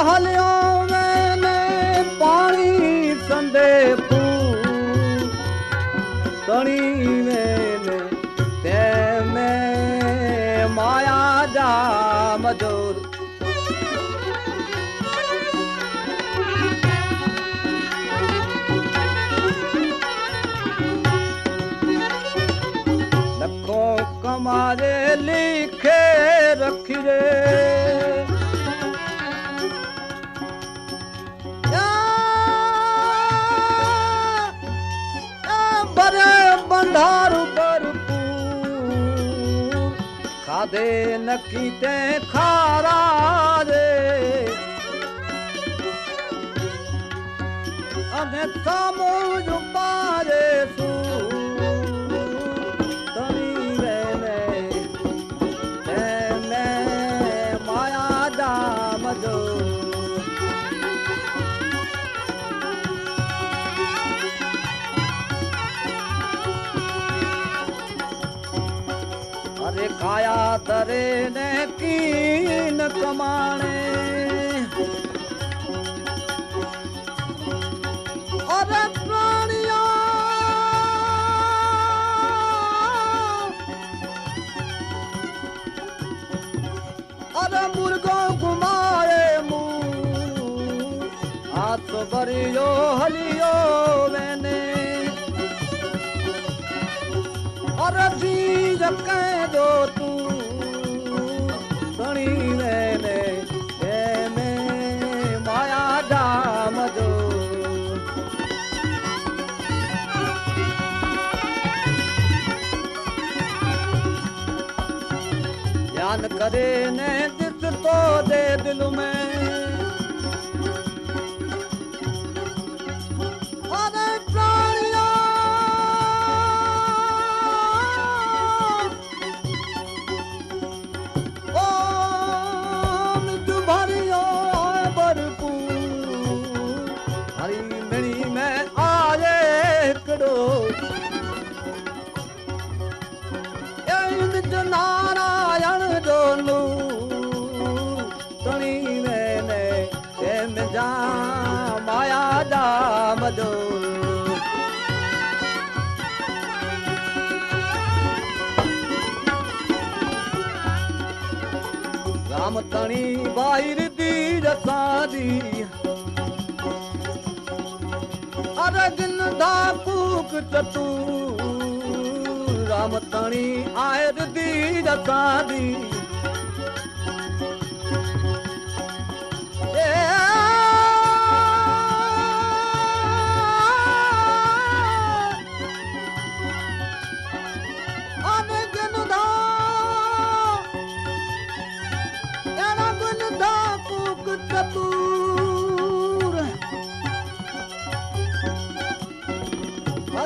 હલ્યો મેને પાણી સંદે તણી મેને તે મે માયા જા મજોર બરે બંધારું ભરપૂર ખાધે નક્કી તે ખારા રે. અને સામો કાયા તરે ને કીન કમાણે. અરે પ્રાણિયા અરે મુર્ગો ગુમાએ મુ, હાથ ભર્યો હલિયો વેને. અરજી જકે દો ख्याल करे ने दिस तो दे दिल में। राम ताणी वाइ रसादी अर कूक चटू राम ताणी आयर दीरादी